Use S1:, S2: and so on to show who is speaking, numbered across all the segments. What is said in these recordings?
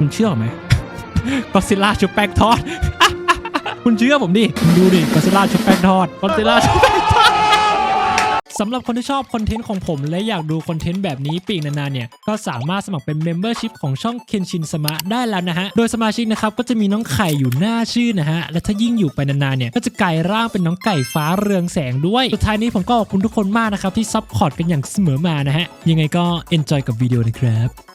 S1: คุณเชื่อไหมก็ซิล่าชุบแป้งทอด คุณเชื่อผมดิคุณดูดิก็ซิล่าชุบแป้งทอดก็ซิล่าชุบแป้งทอดสำหรับคนที่ชอบคอนเทนต์ของผม และอยากดูคอนเทนต์แบบนี้ปีกนานๆเนี่ย ก็สามารถสมัครเป็น Membership ของช่องเคนชินสมะได้แล้วนะฮะ โดยสมาชิกนะครับ ก็จะมีน้องไข่อยู่หน้าชื่อนะฮะ และถ้ายิ่งอยู่ไปนานๆเนี่ย ก็จะกลายร่างเป็นน้องไก่ฟ้าเรืองแสงด้วย สุดท้ายนี้ผมก็ขอบคุณทุกคนมากนะครับที่ซัพพอร์ตกันอย่างเสมอมานะฮะยังไงก็ enjoy กับวิดีโอนะครับ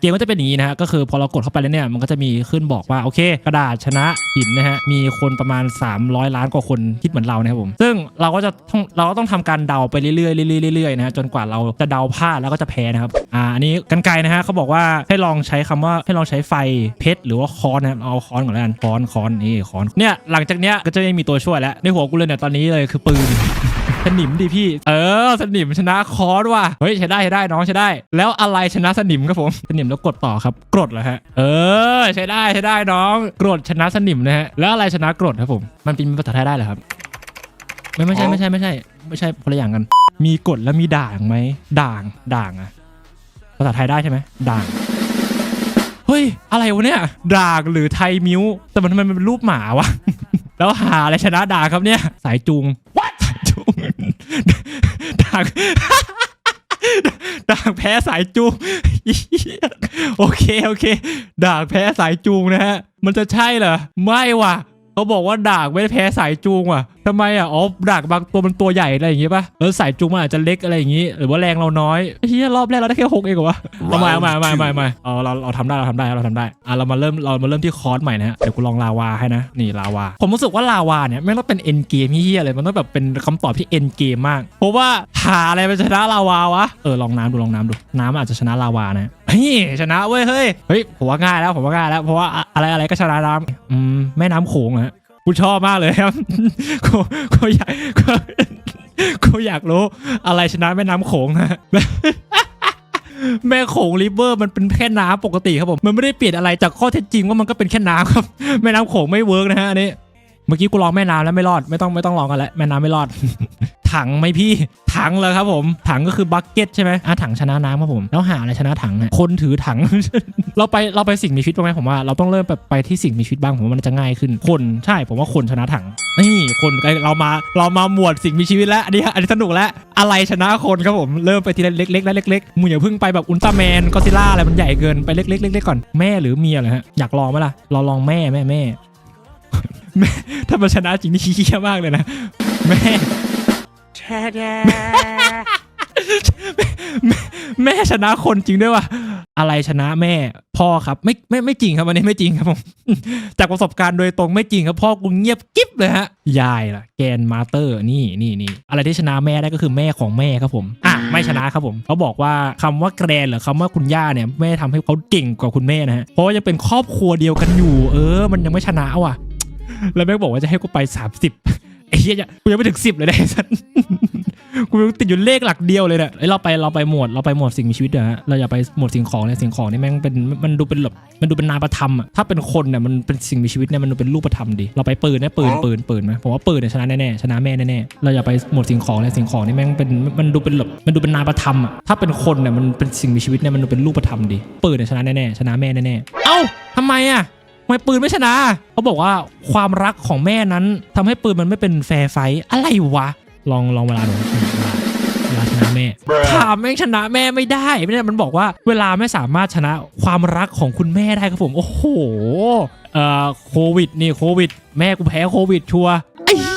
S1: เกมก็จะเป็นอย่างนี้นะฮะก็คือพอเรากดเข้าไปแล้วเนี่ยมันก็จะมีขึ้นบอกว่าโอเค กระดาษชนะหินนะฮะมีคนประมาณ 300 ล้านกว่าคนคิดเหมือนเรานะครับผม ซึ่งเราก็จะต้องเราก็ต้องทำการเดาไปเรื่อยๆเรื่อยๆเรื่อยๆนะฮะจนกว่าเราจะเดาพลาดแล้วก็จะแพ้นะครับอ่าอันนี้กันไกลนะฮะเขาบอกว่าให้ลองใช้คำว่าให้ลองใช้ไฟเพชรหรือว่าค้อนนะครับเอาค้อนก่อนแล้วกันค้อนค้อนนี่ค้อนเนี่ยหลังจากเนี้ยก็จะไม่มีตัวช่วยแล้วในหัวกูเลยเนี่ยตอนนี้เลยคือปืน สนิมดิพี่ เออ สนิมชนะคอร์สว่ะ เฮ้ยใช้ได้ใช้ได้น้องใช้ได้ แล้วอะไรชนะสนิมครับผม สนิมแล้วกดต่อครับกรดเหรอฮะ เออ ใช้ได้ใช้ได้น้องกรดชนะสนิมนะฮะ แล้วอะไรชนะกรดครับผม มันเป็นภาษาไทยได้เหรอครับ ไม่ไม่ใช่ไม่ใช่ไม่ใช่ ไม่ใช่คนละอย่างกัน มีกฎแล้วมีด่างไหม ด่าง ด่างอะภาษาไทยได้ใช่ไหมด่าง เฮ้ย อะไรวะเนี่ย ด่างหรือไทยมิ้ว แต่มันทำไมมันเป็นรูปหมาวะ แล้วหาอะไรชนะด่างครับเนี่ย สายจูงสายจูง ด่างด่างแพ้สายจูงโอเคโอเค ด่างแพ้สายจูงนะฮะ มันจะใช่เหรอ ไม่ว่ะ เขาบอกว่าด่างไม่ได้แพ้สายจูงว่ะทำไมอะอ๋อด่างบางตัวมันตัวใหญ่อะไรอย่างงี้ป่ะแล้วสายจูงมันอาจจะเล็กอะไรอย่างงี้ หรือว่าแรงเราน้อยเฮียรอบแรกเราได้แค่หกเองเหรอวะเอาม่เอาม่เอาม่เอาใหม่เอาม่เอาเราเราทำได้เราทำได้เราทำได้อะเรามาเริ่มเรามาเริ่มที่คอร์สใหม่นะฮะเดี๋ยวกูลองลาวาให้นะนี่ลาวา ผมรู้สึกว่าลาวาเนี่ยไม่ต้องเป็นเอ็นเกมเฮียเลยมันต้องแบบเป็นคำตอบที่เอ็นเกมมาก เพราะว่าหาอะไรไปชนะลาวาวะเออลองน้ำดูลองน้ำดูน้ำอาจจะชนะลาวานะ ฮ้ยชนะเว้ยเฮ้ยเฮ้ยผมว่าง่ายแล้วผมว่าง่ายแล้วเพราะว่าอะไรอะไรก็ชนะน้ำอืมแม่น้ำโขงอะฮะกูชอบมากเลยครับกูกูอยากกูกูอยากรู้อะไรชนะแม่น้ำโขงฮะแม่โขงริเวอร์มันเป็นแค่น้ำปกติครับผมมันไม่ได้เปลี่ยนอะไรจากข้อเท็จจริงว่ามันก็เป็นแค่น้ำครับแม่น้ำโขงไม่เวิร์กนะฮะอันนี้ เมื่อกี้กูลองแม่น้ำแล้วไม่รอดไม่ต้องไม่ต้องลองกันแล้วแม่น้ำไม่รอด ถังไหมพี่ ถังเลยครับผม ถังก็คือบักเก็ตใช่ไหมอะถังชนะน้ำครับผม แล้วหาอะไรชนะถังอะคนถือถัง เราไปเราไปสิ่งมีชีวิตบ้างไหมผมว่าเราต้องเริ่มแบบไปที่สิ่งมีชีวิตบ้างผมว่ามันจะง่ายขึ้นคนใช่ผมว่าคนชนะถังนี่คนเรามาเรามาหมวดสิ่งมีชีวิตแล้วอันนี้อันนี้สนุกแล้วอะไรชนะคนครับผมเริ่มไปทีละเล็กๆและเล็กๆมึงอย่าเพิ่งไปแบบอุลตร้าแมนก็ซิล่าอะไรมันใหญ่เกินไปเล็กๆเล็กๆก่อนแม่หรือเมียเหรอฮะอยากลองไหมล่ะเราลองแม่แม่แม่ แม่ถ้ามันชนะจริงนี่ขี้เกียจมากเลยนะ แม่แม่แม่ชนะคนจริงด้วยว่ะอะไรชนะแม่ พ่อครับไม่ไม่ไม่จริงครับอันนี้ไม่จริงครับผมจากประสบการณ์โดยตรงไม่จริงครับพ่อกูเงียบกิ๊บเลยฮะยายล่ะแกนมาสเตอร์นี่นี่นี่อะไรที่ชนะแม่ได้ก็คือแม่ของแม่ครับผมอะไม่ชนะครับผมเขาบอกว่าคำว่าแกรนหรือคำว่าคุณย่าเนี่ยแม่ทำให้เขาเก่งกว่าคุณแม่นะฮะเพราะว่ายังเป็นครอบครัวเดียวกันอยู่ เออ มันยังไม่ชนะว่ะ แล้วแม่งบอกว่าจะให้กูไป30ไอ้เหี้ยกูยังไม่ถึง10เลยนะไอ้สัสกูยังติดอยู่เลขหลักเดียวเลยเนี่ยเอ้ยเราไปเราไปหมวดเราไปหมวดสิ่งมีชีวิตเถอะฮะเราอย่าไปหมวดสิ่งของเนี่ยสิ่งของนี่แม่งเป็นมันดูเป็นแบบมันดูเป็นนามธรรมอะถ้าเป็นคนเนี่ยมันเป็นสิ่งมีชีวิตเนี่ยมันดูเป็นรูปธรรมดีเราไปปืนเนี่ยปืนปืนปืนไหมผมว่าปืนเนี่ยชนะแน่ๆชนะแม่แน่ๆเราอย่าไปหมวดสิ่งของเนี่ยสิ่งของนี่แม่งเป็นมันดูเป็นแบบมันดูเป็นนามธรรมอะถ้าเป็นคนเนี่ยมันเป็นสิ่งมีชีวิตเนี่ยมันดูเป็นรูปธรรมดีปืนเนี่ยชนะแน่ๆชนะแม่แน่ๆเอ้าทำไมอะ ทำไมปืนไม่ชนะ เขาบอกว่าความรักของแม่นั้นทำให้ปืนมันไม่เป็นแฟร์ไฟท์อะไรวะ ลองลองเวลาดูเวลาเวลาชนะแม่ถามแม่งชนะแม่ไม่ได้ไม่ได้มันบอกว่าเวลาไม่สามารถชนะความรักของคุณแม่ได้ครับผม โอ้โห เอ่อโควิดนี่โควิด แม่กูแพ้โควิดชัวร์ไอ้หี้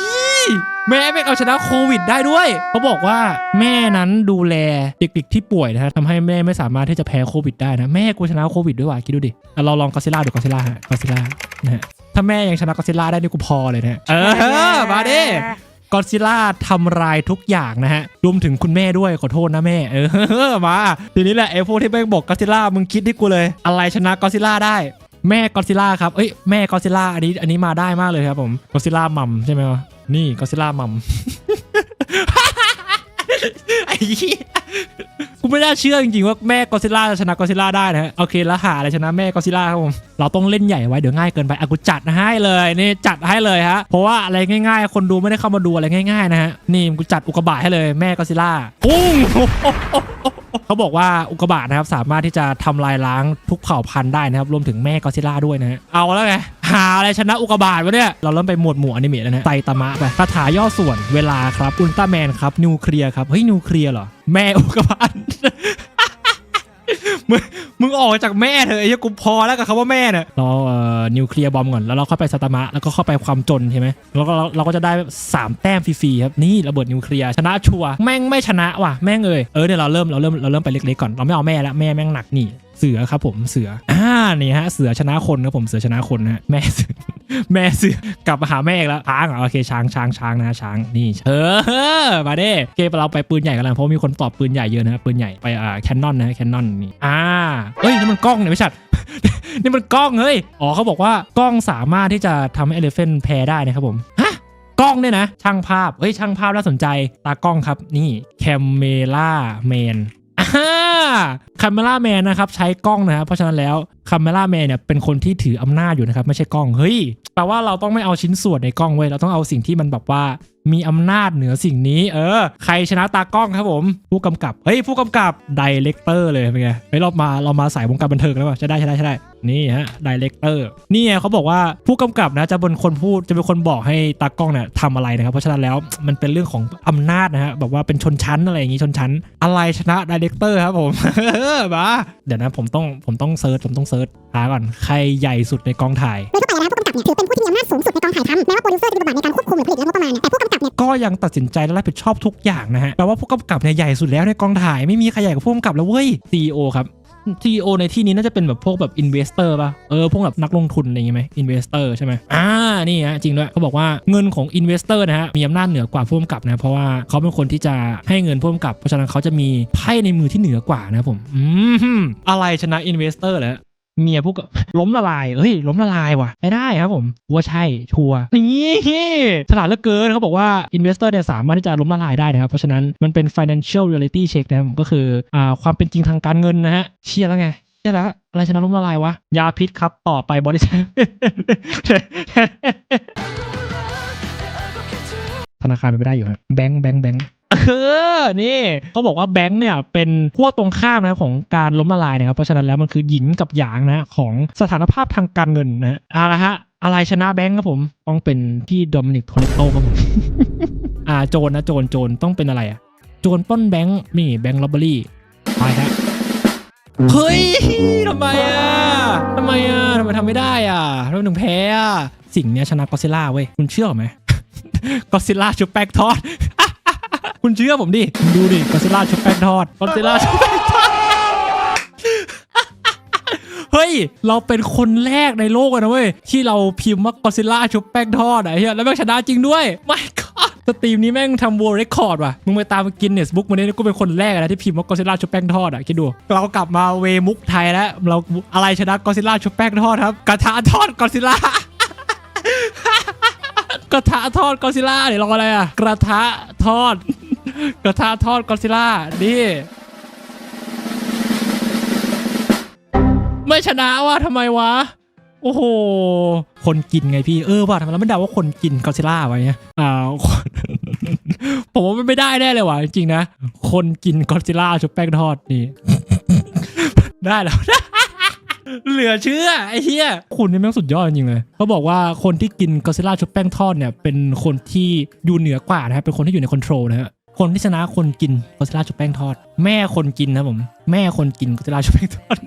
S1: แม่ไม่งเอาชนะโควิดได้ด้วย เขาบอกว่าแม่นั้นดูแลเด็กๆที่ป่วยนะฮะทำให้แม่ไม่สามารถที่จะแพ้โควิดได้นะ แม่กูชนะโควิดด้วยว่ะคิดดูดิอะเราลองกอซิล่าดูกอซิล่าฮะกอซิล่านะฮะถ้าแม่ยังชนะกอซิล่าได้นี่กูพอเลยนะฮะเออมาดิกอซิล่าทำลายทุกอย่างนะฮะ รวมถึงคุณแม่ด้วยขอโทษนะแม่ เออมา ทีนี้แหละไอ้พวกที่แม่งบอกกอซิล่ามึงคิดที่กูเลย อะไรชนะกอซิล่าได้ แม่กอซิล่าครับ เอ้ยแม่กอซิล่าอันนี้อันนี้มาได้มากเลยครับผมกอซิล่ามัมใช่ไหมวะ นี่กอดซิล่ามัมไอ้เหี้ยกูไม่น่าเชื่อจริงๆว่าแม่กอดซิล่าจะชนะกอดซิล่าได้นะฮะโอเคแล้วหาอะไรชนะแม่กอดซิล่าครับผมเราต้องเล่นใหญ่ไว้เดี๋ยวง่ายเกินไปอะกูจัดให้เลยนี่จัดให้เลยฮะเพราะว่าอะไรง่ายๆ คนดูไม่ได้เข้ามาดูอะไรง่ายๆนะฮะนี่กูจัดอุกกาบาตให้เลยแม่กอดซิล่าปุ้งเขาบอกว่าอุกกาบาตนะครับสามารถที่จะทำลายล้างทุกเผ่าพันธุ์ได้นะครับรวมถึงแม่กอซิลล่าด้วยนะฮะเอาแล้วไง หาอะไรชนะอุกกาบาตวะเนี่ย เราเริ่มไปหมวดหมู่อนิเมะแล้วนะไตตามะไปคาถาย่อส่วนเวลาครับอุลตร้าแมนครับนิวเคลียร์ครับ เฮ้ยนิวเคลียร์เหรอ แม่อุกบาตมึงมึงออกจากแม่เถอะไอ้ยกูพอแล้วกับคำว่าแม่เนี่ยเราเอ่อนิวเคลียร์บอมก่อนแล้วเราเข้าไปสตามะแล้วก็เข้าไปความจนใช่ไหมแล้วก็เราเราก็จะได้ 3 แต้มฟรีๆครับนี่ระเบิดนิวเคลียร์ชนะชัวแม่งไม่ชนะว่ะแม่งเอ่ยเออเนี่ยเราเริ่มเราเริ่มเราเริ่มไปเล็กๆก่อนเราไม่เอาแม่ล้วแม่แม่งหนักนี่เสือครับผมเสือ อ่านี่ฮะเสือชนะคนครับผมเสือชนะคนนะฮะแม่เสือแม่เสือกลับมาหาแม่อีกแล้วช้างเหรอโอเคช้างช้างช้างนะช้างนี่เออมาเด้โอเคเราไปปืนใหญ่กันแล้วเพราะมีคนตอบปืนใหญ่เยอะนะปืนใหญ่ไปอ่าแคนนอนนะแคนนอนนี่อ่าเอ้ยนี่มันกล้องเนี่ยไม่ใช่นี่มันกล้องเฮ้ยอ๋อเขาบอกว่ากล้องสามารถที่จะทำให้เอเลเฟนแพ้ได้นะครับผมฮะกล้องเนี่ยนะ ช่างภาพเฮ้ยช่างภาพน่าสนใจตากล้องครับนี่แคมเมล่าแมน คาเมล่าแมนนะครับใช้กล้องนะครับเพราะฉะนั้นแล้วคาเมล่าแมนเนี่ยเป็นคนที่ถืออำนาจอยู่นะครับไม่ใช่กล้องเฮ้ยแปลว่าเราต้องไม่เอาชิ้นส่วนในกล้องเว้ยเราต้องเอาสิ่งที่มันแบบว่า มีอำนาจเหนือสิ่งนี้ เออ ใครชนะตากล้องครับผม ผู้กำกับ เฮ้ย ผู้กำกับไดเรคเตอร์เลยเป็นไงเฮ้ยเรามาเรามาสายวงการบันเทิงแล้วว่ะใช่ได้ใช่ได้ใช่ได้นี่ฮะไดเรคเตอร์นี่เขาบอกว่าผู้กำกับนะจะเป็นคนพูดจะเป็นคนบอกให้ตากล้องเนี่ยทำอะไรนะครับ เพราะฉะนั้นแล้วมันเป็นเรื่องของอำนาจนะฮะแบบว่าเป็นชนชั้นอะไรอย่างงี้ชนชั้น อะไรชนะไดเรคเตอร์ครับผมมาเดี๋ยวนะผมต้องผมต้องเซิร์ชผมต้องเซิร์ชหาก่อนใครใหญ่สุดในกองถ่าย
S2: โดยทั่วไปแล้วผู้กำกับเนี่ยถือเป็นผู้ที่มีอำนาจสูงสุดในกองถ่ายทำแม้ว่าโปรดิวเซอร์จะมีบทบาทในการควบคุมหรือผลิตและงบประมาณเนี่ยแต่ผู้กำกับเนี่ย
S1: ก็ยังตัดสินใจและรับผิดชอบทุกอย่างนะฮะแปลว่าผู้กำกับเนี่ยใหญ่สุดแล้วในกองถ่ายไม่มีใครใหญ่กว่าผู้กำกับแล้วเว้ย CEO ครับ CEO ในที่นี้น่าจะเป็นแบบพวกแบบ investor ป่ะ เออ พวกแบบนักลงทุนอะไรอย่างงี้ไหม investor ใช่ไหมอ่า นี่ฮะจริงด้วยเขาบอกว่าเงินของ investor นะฮะ มีอำนาจเหนือกว่าผู้กำกับนะ เพราะว่าเขาเป็นคนที่จะให้เงินผู้กำกับ เพราะฉะนั้นเขาจะมีไพ่ในมือที่เหนือกว่านะผม อืม อะไรชนะ investor แล้ว เมียผู้กับล้มละลายเฮ้ยล้มละลายว่ะไม่ได้ครับผมว่าใช่ชัวร์นี่ฉลาดเหลือเกินเขาบอกว่า investor เนี่ยสามารถที่จะล้มละลายได้นะครับ เพราะฉะนั้นมันเป็น financial reality check นะผมก็คืออ่าความเป็นจริงทางการเงินนะฮะเชื่อแล้วไงเชื่อแล้วอะไรชนะล้มละลายวะยาพิษครับต่อไปบริษัทธนาคารเป็นไปได้อยู่ฮะแบงค์แบงค์แบงค์ เออ นี่เขาบอกว่าแบงค์เนี่ยเป็นขั้วตรงข้ามนะของการล้มละลายนะครับ เพราะฉะนั้นแล้วมันคือหยินกับหยางนะของสถานภาพทางการเงินนะฮะเอาละฮะ อะไรชนะแบงค์ครับผม ต้องเป็นพี่โดมินิกโทเลโตครับผม อ่าโจรนะโจรโจรต้องเป็นอะไรอะโจรป้นแบงค์นี่แบงค์ลอบเบอรี่ไปฮะเฮ้ยทำไมอะทำไมอะทำไมทำไม่ได้อะทำไมถึงแพ้อะสิ่งเนี้ยชนะก็ซิล่าเว้ยคุณเชื่อไหมก็ซิล่าชุบแป้งทอด คุณเชื่อผมดิ ดูดิก็ซิล่าชุบแป้งทอดก็ซิล่าชุบแป้งทอด เฮ้ย เราเป็นคนแรกในโลกเลยนะเว้ย ที่เราพิมพ์ว่าก็ซิล่าชุบแป้งทอดอะเฮียแล้วแม่งชนะจริงด้วยไม่ก็สตรีมนี้แม่งทำ world record ว่ะ มึงไปตามกินเนสบุ๊กมาเนี่ยกูเป็นคนแรกนะที่พิมพ์ว่าก็ซิล่าชุบแป้งทอดอะคิดดู เรากลับมาเวมุกไทยแล้ว เราอะไรชนะก็ซิล่าชุบแป้งทอดครับ กระทะทอดก็ซิล่ากระทะทอดก็ซิล่าเดี๋ยวรออะไรอะ กระทะทอด กระทะทอดก็ซิล่า นี่ ไม่ชนะว่ะทำไมวะ โอ้โห คนกินไงพี่ เออว่ะทำไมเราไม่เดาว่าคนกินกอซิล่าไว้เนี่ยอ้าวคนผมว่ามันไม่ได้แน่เลยว่ะจริงๆนะ คนกินกอซิล่าชุบแป้งทอดนี่ ได้แล้ว เหลือเชื่อ ไอ้เหี้ยคุณนี่แม่งสุดยอดจริงๆเลยเขาบอกว่าคนที่กินกอซิล่าชุบแป้งทอดเนี่ย เป็นคนที่อยู่เหนือกว่านะครับเป็นคนที่อยู่ในคอนโทรลนะฮะ คนที่ชนะคนกินกอซิล่าชุบแป้งทอด แม่คนกินนะผม แม่คนกินกอซิล่าชุบแป้งทอด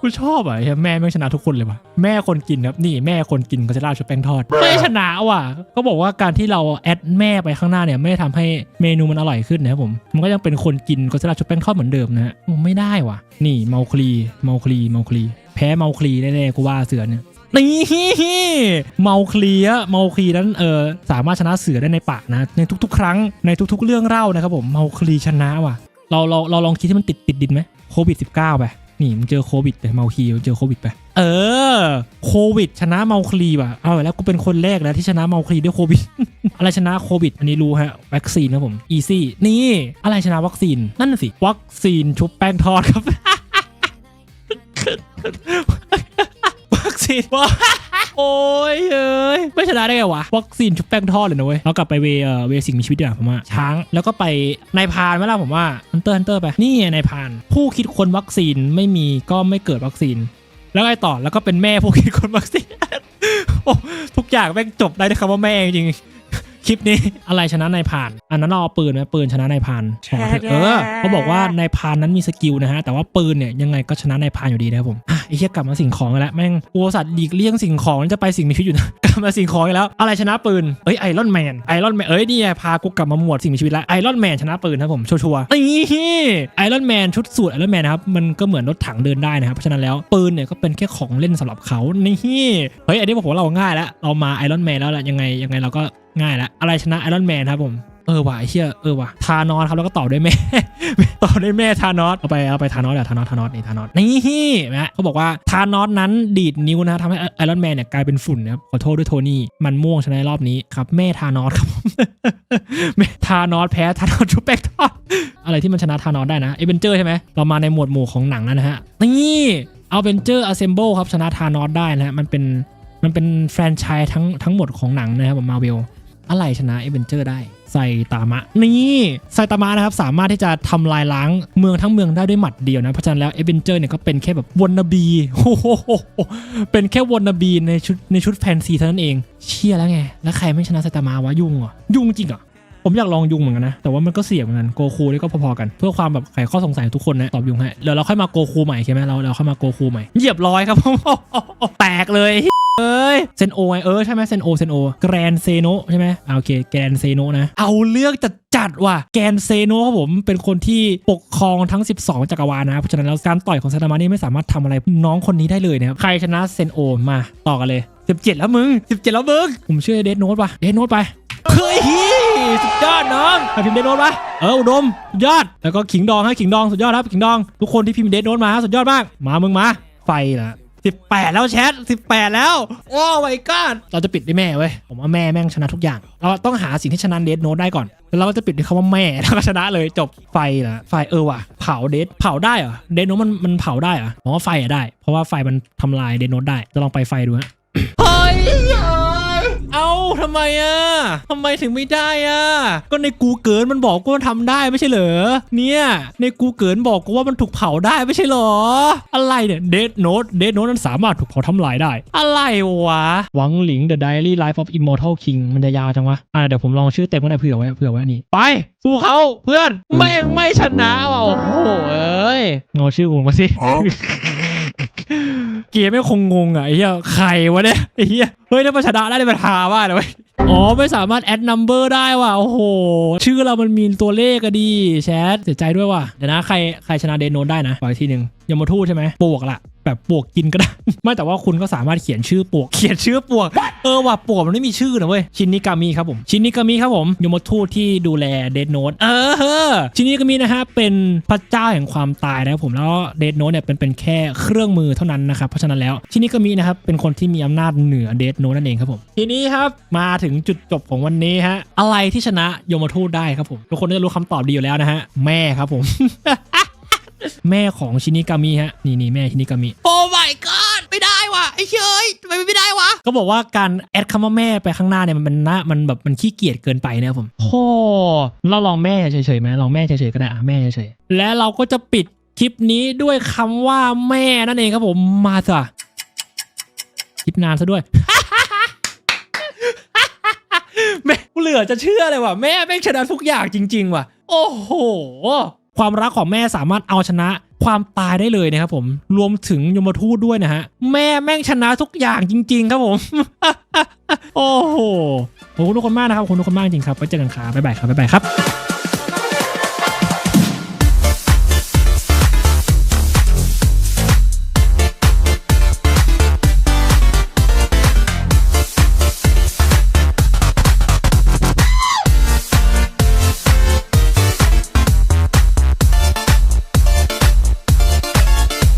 S1: กูชอบอะแม่ไม่งชนะทุกคนเลยว่ะแม่คนกินครับนี่แม่คนกินก็จะราชุบแป้งทอดไม่ชนะว่ะก็บอกว่าการที่เราแอดแม่ไปข้างหน้าเนี่ยไม่ได้ทำให้เมนูมันอร่อยขึ้นนะครับผมมันก็ยังเป็นคนกินก็จะราชุบแป้งทอดเหมือนเดิมนะฮะไม่ได้ว่ะ นี่เมาคลีเมาคลีเมาคลีแพ้เมาคลีแน่ๆกูว่าเสือเนี่ย นี่เมาคลีอะเมาคลีนั้นเออสามารถชนะเสือได้ในปานะ ในทุกๆ ครั้งในทุกๆ เรื่องเล่านะครับผมเมาคลีชนะว่ะเราเราเราลองคิดที่มันติดติดดินไหมโควิด 19ไปนี่มึงเจอโควิดไปเมาคลีมึงเจอโควิดไปเออโควิด ชนะเมาคลีว่ะเอาแล้วกูเป็นคนแรกแล้วที่ชนะเมาคลีด้วยโควิดอะไรชนะโควิด อันนี้รู้ฮะวัคซีนนะผมอีซี่นี่อะไรชนะวัคซีนนั่นสิวัคซีนชุบแป้งทอดครับ วัคซีนว่าโอ้ยเอ้ยไม่ชนะได้ไงวะวัคซีนชุบแป้งทอดเลยนะเว้ยเรากลับไปเวเอ่อเวสิ่งมีชีวิตดีกว่าผมว่าช้างแล้วก็ไปนายพานไหมล่ะผมว่าฮันเตอร์ฮันเตอร์ไปนี่ไงนายพาน ผู้คิดคนวัคซีนไม่มีก็ไม่เกิดวัคซีน แล้วไงต่อแล้วก็เป็นแม่ผู้คิดคนวัคซีนโอ้ทุกอย่างแม่งจบได้ด้วยคำว่าแม่จริง คลิปนี้อะไรชนะนายพราน อันนั้นเราเอาปืนไหมปืนชนะนายพรานเออเขาบอกว่านายพรานนั้นมีสกิลนะฮะ แต่ว่าปืนเนี่ยยังไงก็ชนะนายพรานอยู่ดีนะครับผมอะไอ้เหี้ยกลับมาสิ่งของอีกแล้วแม่งกลัวสัตว์หลีกเลี่ยงสิ่งของจะไปสิ่งมีชีวิตอยู่นะกลับมาสิ่งของอีกแล้ว อะไรชนะปืนเอ้ยไอรอนแมนไอรอนแมนเอ้ยนี่ไงพากูกลับมาหมวดสิ่งมีชีวิตแล้วไอรอนแมนชนะปืนครับผมชัวร์ๆนี่ไอรอนแมนชุดสูทไอรอนแมนนะครับมันก็เหมือนรถถังเดินได้นะครับเพราะฉะนั้นแล้วปืนเนี่ยก็เป็นแค่ของเล่นสำหรับเขานี่เฮ้ยอันนี้ผมว่าเราง่ายแล้วเรามาไอรอนแมนแล้วแหละยังไงยังไงเราก็ ง่ายแล้วอะไรชนะไอรอนแมนครับผมเออว่ะไอเชี่ยเออว่ะทานอสครับแล้วก็ต่อด้วยแม่ ต่อด้วยแม่ทานอสเอาไปเอาไปทานอสเดี๋ยวทานอสทานอสนี่ทานอสนี่นะเขาบอกว่าทานอสนั้นดีดนิ้วนะทำให้ไอรอนแมนเนี่ยกลายเป็นฝุ่นนะครับขอโทษด้วยโทนี่มันม่วงชนะรอบนี้ครับแม่ทานอสครับผมแม่ทานอสแพ้ทานอสชุบแป้งทอดอะไรที่มันชนะทานอสได้นะเอเวนเจอร์ใช่ไหมเรามาในหมวดหมู่ของหนังแล้วนะฮะนี่เอาเวนเจอร์อะเซมเบิลครับชนะทานอสได้นะฮะมันเป็นมันเป็นแฟรนไชส์ทั้งทั้งหมดของหนังนะครับมาเวล อะไรชนะเอเวนเจอร์ได้ไซตามะนี่ไซตามะนะครับสามารถที่จะทำลายล้างเมืองทั้งเมืองได้ด้วยหมัดเดียวนะเพราะฉะนั้นแล้วเอเวนเจอร์เนี่ยก็เป็นแค่แบบวนนาบีโอ้โหเป็นแค่วนนาบีในชุดในชุดแฟนซีเท่านั้นเอง เชี่ยแล้วไง แล้วใครไม่ชนะไซตามะวะยุ่งเหรอยุ่งจริงเหรอ ผมอยากลองยุงเหมือนกันนะ แต่ว่ามันก็เสี่ยงเหมือนกันโกคูนี่ก็พอๆกันเพื่อความแบบไขข้อสงสัยของทุกคนนะตอบยุงให้เดี๋ยวเราค่อยมาโกคูใหม่ใช่ไหมเราเราค่อยมาโกคูใหม่เหยียบร้อยครับแตกเลยเอ้ยเซนโอไงเออใช่ไหมเซนโอเซนโอแกรนเซโนใช่ไหมอ่าโอเคแกรนเซโนนะเอาเรื่องจัดจัดว่ะแกรนเซโนครับผมเป็นคนที่ปกครองทั้ง 12 จักรวาลนะเพราะฉะนั้นแล้วการต่อยของซาตามานี่ไม่สามารถทำอะไรน้องคนนี้ได้เลยนะครับใครชนะเซนโอมาต่อกันเลย 17 แล้วมึง 17 แล้วมึงผมเชื่อเดดโนตป่ะเดดโนตไปเฮ้ย สุดยอดน้องใครพิมพ์เดดโนตปะเอออุดมสุดยอดแล้วก็ขิงดองให้ขิงดองสุดยอดครับขิงดองทุกคนที่พิมพ์เดดโนตมาฮะสุดยอดมากมามึงมาไฟละสิบแปดแล้วแชทสิบแปดแล้ว โอ้ my god เราจะปิดด้วยแม่เว้ย ผมว่าแม่แม่งชนะทุกอย่าง เราต้องหาสิ่งที่ชนะเดดโนตได้ก่อน แล้วเราก็จะปิดด้วยคำว่าแม่แล้วก็ชนะเลยจบไฟละไฟเออว่ะ เผาเดดเผาได้เหรอ เดดโนตมันมันเผาได้เหรอผมว่าไฟอะได้ เพราะว่าไฟมันทำลายเดดโนตได้ จะลองไปไฟดูฮะ เฮ้ยเอา ทำไมอะทำไมถึงไม่ได้อะ ก็ในกูเกินมันบอกกูมันทำได้ไม่ใช่เหรอ เนี่ย ในกูเกินบอกกูว่ามันถูกเผาได้ไม่ใช่เหรอ อะไรเนี่ยเดดโน e เดดโน e นั้นสามารถถูกเผาทำลายได้ อะไรวะ หวังหลิง The Diary Life of Immortal King มันจะยาวจังวะ อะเดี๋ยวผมลองชื่อเต็มก็ได้เผื่อไว้เผื่อไว้นี่ ไป สู้เขาเพื่อน ไม่ไม่ชนะว่ะโอ้โหเอ้ยเงาชื่อผมมาสิ เกียร์ไม่คงงงอะไอ้เหี้ยใครวะเนี่ยไอ้เหี้ยเฮ้ยถ้ามาชนะได้เป็นทาว่าเลยเว้ยอ๋อ ไม่สามารถแอดนัมเบอร์ได้ว่ะ โอ้โห ชื่อเรามันมีตัวเลขก็ดีแชทเสียใจด้วยว่ะ เดี๋ยวนะ ใครใครชนะเดนโนนได้นะขออีกทีหนึ่งยมทูตใช่ไหมปวกละ แบบปวกกินก็ได้ ไม่แต่ว่าคุณก็สามารถเขียนชื่อปวก เขียนชื่อปวก เออว่ะปวกมันไม่มีชื่อนะเว้ย ชินนิกามิครับผม ชินนิกามิครับผมยมทูตที่ดูแลเดดโนตเออ ชินนิกามินะฮะเป็นพระเจ้าแห่งความตายนะครับผมแล้วเดดโนตเนี่ยเป็นเป็นแค่เครื่องมือเท่านั้นนะครับ เพราะฉะนั้นแล้วชินนิกามินะครับเป็นคนที่มีอำนาจเหนือเดดโนตนั่นเองครับผม ทีนี้ครับมาถึงจุดจบของวันนี้ฮะอะไรที่ชนะยมทูตได้ครับผมทุกคนน่าจะรู้คำตอบดีอยู่แล้วนะฮะแม่ครับผม แม่ของชินิกามิฮะนี่นี่แม่ชินิกามิโอ้ my god ไม่ได้ว่ะไอ้เชยทำไมไม่ได้วะเขาบอกว่าการแอดคำว่าแม่ไปข้างหน้าเนี่ยมันมันน่ามันแบบมันขี้เกียจเกินไปนะครับผมโอ้เราลองแม่เฉยๆไหมลองแม่เฉยๆก็ได้อะแม่เฉยๆและเราก็จะปิดคลิปนี้ด้วยคำว่าแม่นั่นเองครับผมมาจ้ะคลิปนานซะด้วย แม่กูเหลือจะเชื่อเลยว่ะแม่แม่งชนะทุกอย่างจริง ๆ ว่ะ โอ้โห ความรักของแม่สามารถเอาชนะความตายได้เลยนะครับผมรวมถึงยมทูตด้วยนะฮะ แม่แม่งชนะทุกอย่างจริง ๆ ครับผม โอ้โหขอบคุณทุกคนมากนะครับขอบคุณทุกคนมากจริงครับไว้เจอกันครับบ๊ายบายครับบ๊ายบายครับ